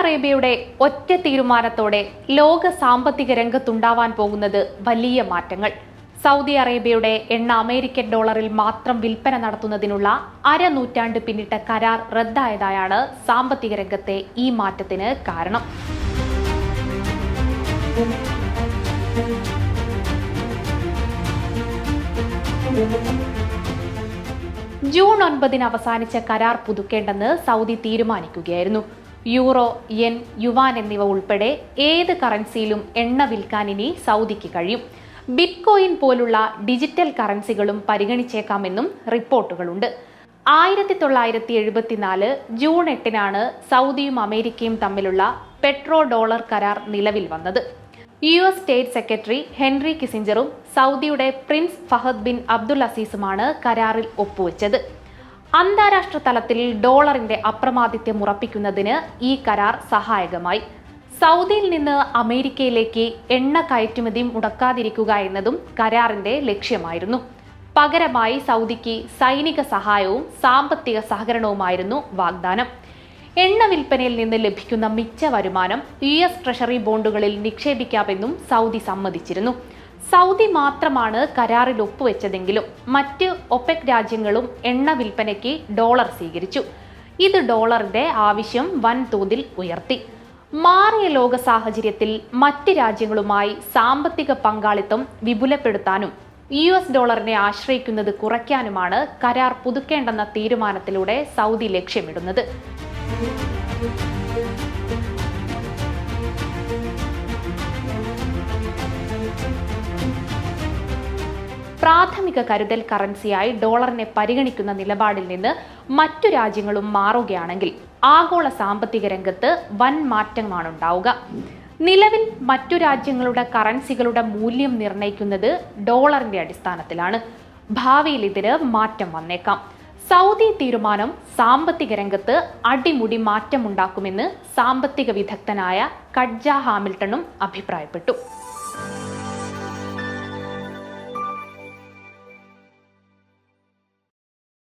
അറേബ്യയുടെ ഒറ്റ തീരുമാനത്തോടെ ലോക സാമ്പത്തിക രംഗത്തുണ്ടാവാൻ പോകുന്നത് വലിയ മാറ്റങ്ങൾ. സൗദി അറേബ്യയുടെ എണ്ണ അമേരിക്കൻ ഡോളറിൽ മാത്രം വിൽപ്പന നടത്തുന്നതിനുള്ള അരനൂറ്റാണ്ട് പിന്നിട്ട കരാർ റദ്ദായതായാണ് സാമ്പത്തിക രംഗത്തെ ഈ മാറ്റത്തിന് കാരണം. ജൂൺ ഒൻപതിന് അവസാനിച്ച കരാർ പുതുക്കേണ്ടെന്ന് സൗദി തീരുമാനിക്കുകയായിരുന്നു. യൂറോ യെൻ യുവാൻ എന്നിവ ഉൾപ്പെടെ ഏത് കറൻസിയിലും എണ്ണ വിൽക്കാൻ ഇനി സൗദിക്ക് കഴിയും. ബിറ്റ്കോയിൻ പോലുള്ള ഡിജിറ്റൽ കറൻസികളും പരിഗണിച്ചേക്കാമെന്നും റിപ്പോർട്ടുകളുണ്ട്. ആയിരത്തി തൊള്ളായിരത്തി എഴുപത്തിനാല് ജൂൺ എട്ടിനാണ് സൗദിയും അമേരിക്കയും തമ്മിലുള്ള പെട്രോ ഡോളർ കരാർ നിലവിൽ വന്നത്. U S state secretary Henry കിസിഞ്ചറും സൗദിയുടെ പ്രിൻസ് ഫഹദ് ബിൻ അബ്ദുൽ അസീസുമാണ് കരാറിൽ ഒപ്പുവെച്ചത്. അന്താരാഷ്ട്ര തലത്തിൽ ഡോളറിന്റെ അപ്രമാദിത്യം ഉറപ്പിക്കുന്നതിന് ഈ കരാർ സഹായകമായി. സൗദിയിൽ നിന്ന് അമേരിക്കയിലേക്ക് എണ്ണ കയറ്റുമതി മുടക്കാതിരിക്കുക എന്നതും കരാറിന്റെ ലക്ഷ്യമായിരുന്നു. പകരമായി സൗദിക്ക് സൈനിക സഹായവും സാമ്പത്തിക സഹകരണവുമായിരുന്നു വാഗ്ദാനം. എണ്ണ വിൽപ്പനയിൽ നിന്ന് ലഭിക്കുന്ന മിച്ച വരുമാനം യു എസ് ട്രഷറി ബോണ്ടുകളിൽ നിക്ഷേപിക്കാമെന്നും സൗദി സമ്മതിച്ചിരുന്നു. സൗദി മാത്രമാണ് കരാറിൽ ഒപ്പുവെച്ചതെങ്കിലും മറ്റ് ഒപെക് രാജ്യങ്ങളും എണ്ണ വിൽപ്പനയ്ക്ക് ഡോളർ സ്വീകരിച്ചു. ഇത് ഡോളറിന്റെ ആവശ്യം വൻതോതിൽ ഉയർത്തി. മാറിയ ലോക സാഹചര്യത്തിൽ മറ്റ് രാജ്യങ്ങളുമായി സാമ്പത്തിക പങ്കാളിത്തം വിപുലപ്പെടുത്താനും യു എസ് ഡോളറിനെ ആശ്രയിക്കുന്നത് കുറയ്ക്കാനുമാണ് കരാർ പുതുക്കേണ്ടെന്ന തീരുമാനത്തിലൂടെ സൗദി ലക്ഷ്യമിടുന്നത്. പ്രാഥമിക കരുതൽ കറൻസിയായി ഡോളറിനെ പരിഗണിക്കുന്ന നിലപാടിൽ നിന്ന് മറ്റു രാജ്യങ്ങളും മാറുകയാണെങ്കിൽ ആഗോള സാമ്പത്തിക രംഗത്ത് വൻ മാറ്റമാണ് ഉണ്ടാവുക. നിലവിൽ മറ്റു രാജ്യങ്ങളുടെ കറൻസികളുടെ മൂല്യം നിർണയിക്കുന്നത് ഡോളറിന്റെ അടിസ്ഥാനത്തിലാണ്. ഭാവിയിൽ ഇതിന് മാറ്റം വന്നേക്കാം. സൗദി തീരുമാനം സാമ്പത്തിക രംഗത്ത് അടിമുടി മാറ്റമുണ്ടാക്കുമെന്ന് സാമ്പത്തിക വിദഗ്ധനായ കഡ്ജ ഹാമിൽട്ടണും അഭിപ്രായപ്പെട്ടു.